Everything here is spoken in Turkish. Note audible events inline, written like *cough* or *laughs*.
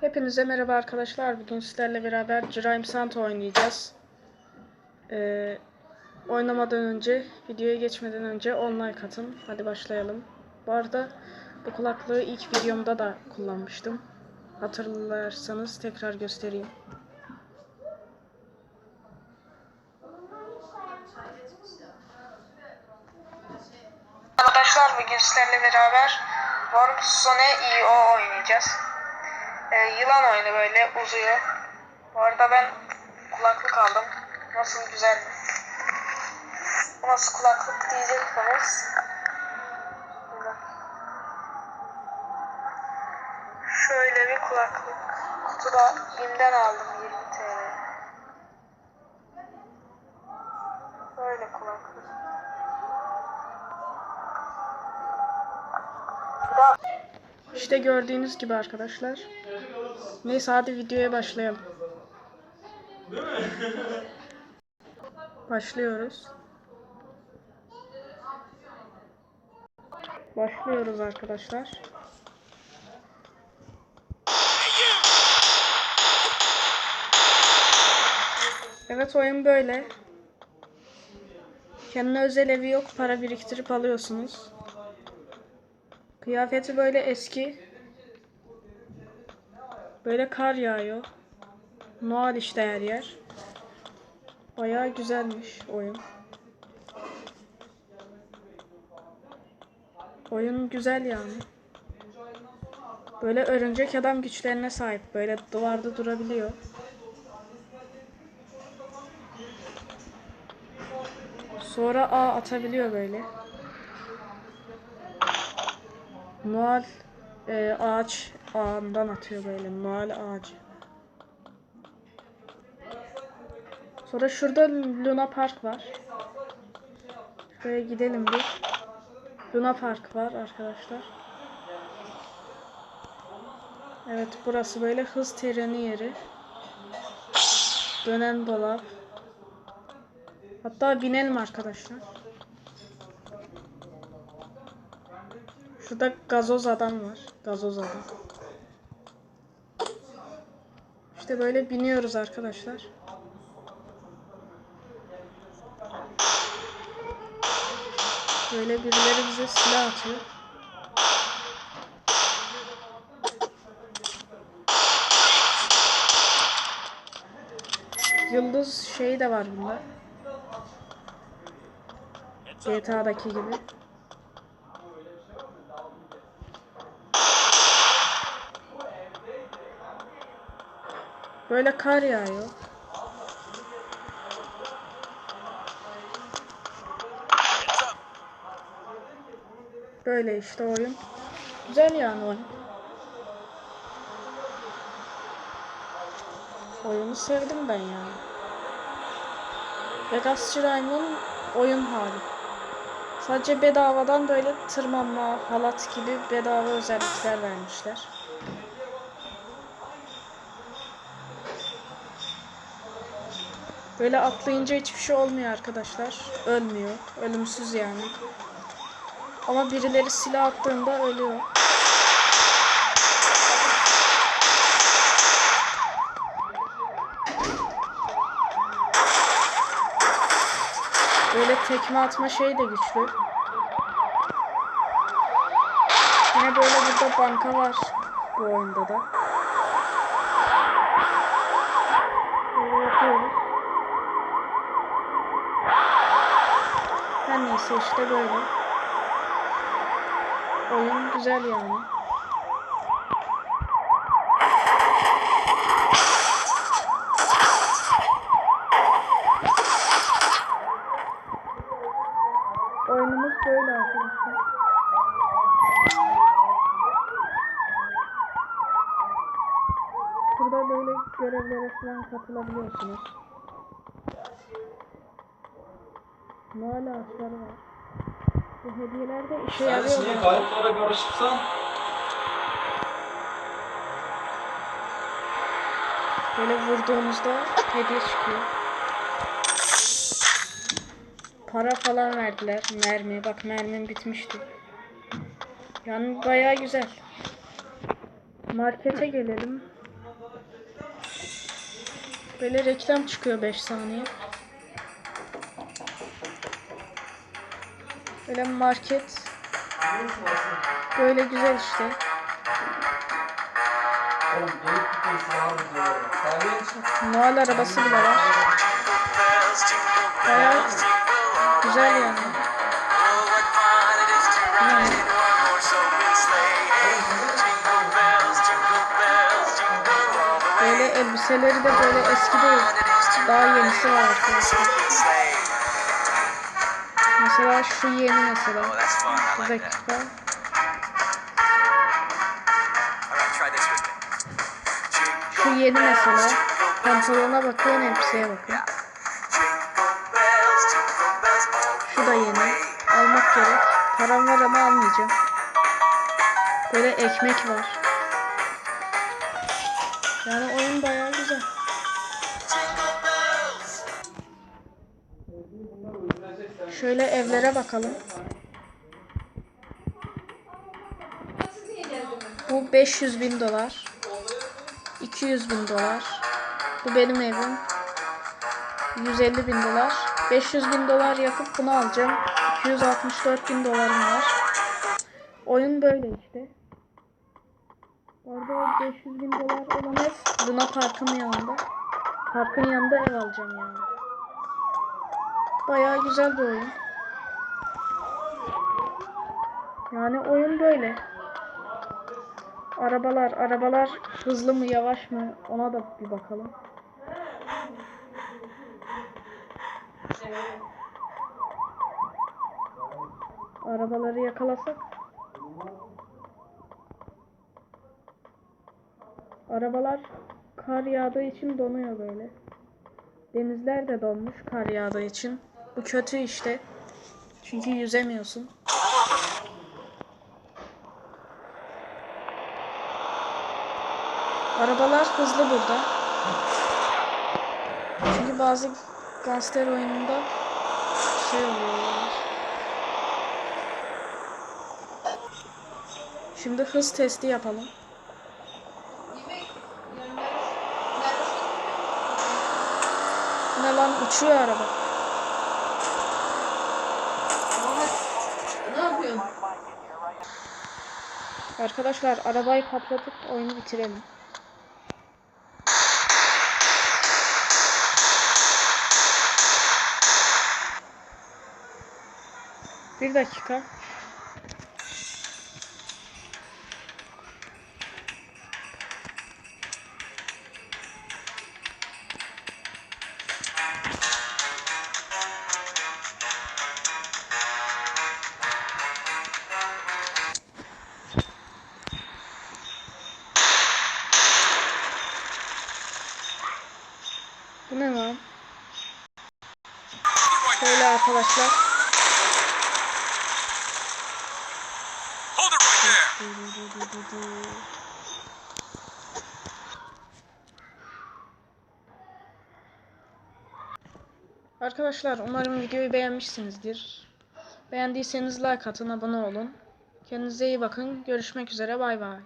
Hepinize merhaba arkadaşlar. Bugün sizlerle beraber Crime Santa oynayacağız. Ee, oynamadan önce, videoya geçmeden önce 10 like atın. Hadi başlayalım. Bu arada bu kulaklığı ilk videomda da kullanmıştım. Hatırlarsanız tekrar göstereyim. Arkadaşlar bugün sizlerle beraber Warzone EO oynayacağız. Ee, yılan oyunu böyle uzuyor. Bu arada ben kulaklık aldım. Nasıl güzel? Bu nasıl kulaklık diyeceksiniz. Burada. Şöyle bir kulaklık. Kutuda BİM'den aldım 20 TL. Böyle kulaklık. İşte gördüğünüz gibi arkadaşlar. Neyse hadi videoya başlayalım. *laughs* Başlıyoruz. Başlıyoruz arkadaşlar. Evet oyun böyle. Kendine özel evi yok. Para biriktirip alıyorsunuz. Kıyafeti böyle eski. Böyle kar yağıyor. Noel işte her yer. Bayağı güzelmiş oyun. Oyun güzel yani. Böyle örümcek adam güçlerine sahip. Böyle duvarda durabiliyor. Sonra A atabiliyor böyle. Noel e, ağaç ağından atıyor böyle Noel ağacı. Sonra şurada Luna Park var. Şuraya gidelim bir. Luna Park var arkadaşlar. Evet burası böyle hız treni yeri. Dönen dolap. Hatta binelim arkadaşlar. Şurada gazoz adam var. Gazoz adam. İşte böyle biniyoruz arkadaşlar. Böyle birileri bize silah atıyor. Yıldız şeyi de var bunda. GTA'daki gibi. Böyle kar yağıyor. Böyle işte oyun. Güzel yani oyun. Oyunu sevdim ben yani. Vegas Chiraim'in oyun hali. Sadece bedavadan böyle tırmanma, halat gibi bedava özellikler vermişler. Böyle atlayınca hiçbir şey olmuyor arkadaşlar. Ölmüyor. Ölümsüz yani. Ama birileri silah attığında ölüyor. Böyle tekme atma şey de güçlü. Yine böyle burada banka var bu oyunda da. Böyle yapıyoruz. Her neyse işte böyle. Oyun güzel yani. Oyunumuz böyle arkadaşlar. Burada böyle görevlere falan katılabiliyorsunuz. Noel ağaçları var. Bu hediyeler de işe Sen yarıyor. şimdi mu? kayıplara karışırsan Böyle vurduğumuzda hediye çıkıyor. Para falan verdiler. Mermi. Bak mermim bitmişti. Yani bayağı güzel. Markete gelelim. Böyle reklam çıkıyor 5 saniye. Böyle market. Böyle güzel işte. Noel arabası bile var. Bayağı güzel. Yani böyle elbiseleri de böyle eski değil. Daha yenisi var arkadaşlar. Mesela şu yeni mesela. Bir dakika. Şu yeni mesela. Pantolona bakın, elbiseye bakın. Şu da yeni. Almak gerek. Param var ama almayacağım. Böyle ekmek var. Yani oyun bayağı güzel. Şöyle evlere bakalım. Bu 500 bin dolar. 200 bin dolar. Bu benim evim. 150 bin dolar. 500 bin dolar yakıp bunu alacağım. 264 bin dolarım var. Oyun böyle işte. Orada o 500 bin dolar olan ev Luna Park'ın yanında. Parkın yanında ev alacağım yani. Bayağı güzel bir oyun. Yani oyun böyle. Arabalar, arabalar hızlı mı yavaş mı ona da bir bakalım. Arabaları yakalasak. Arabalar kar yağdığı için donuyor böyle. Denizler de donmuş kar yağdığı için. Bu kötü işte. Çünkü yüzemiyorsun. Arabalar hızlı burada. Çünkü bazı gangster oyununda şey oluyor. Şimdi hız testi yapalım. Ne lan uçuyor araba. Ne yapıyorsun? Arkadaşlar arabayı patlatıp oyunu bitirelim. Bir dakika. Arkadaşlar. Arkadaşlar umarım videoyu beğenmişsinizdir. Beğendiyseniz like atın, abone olun. Kendinize iyi bakın. Görüşmek üzere. Bay bay.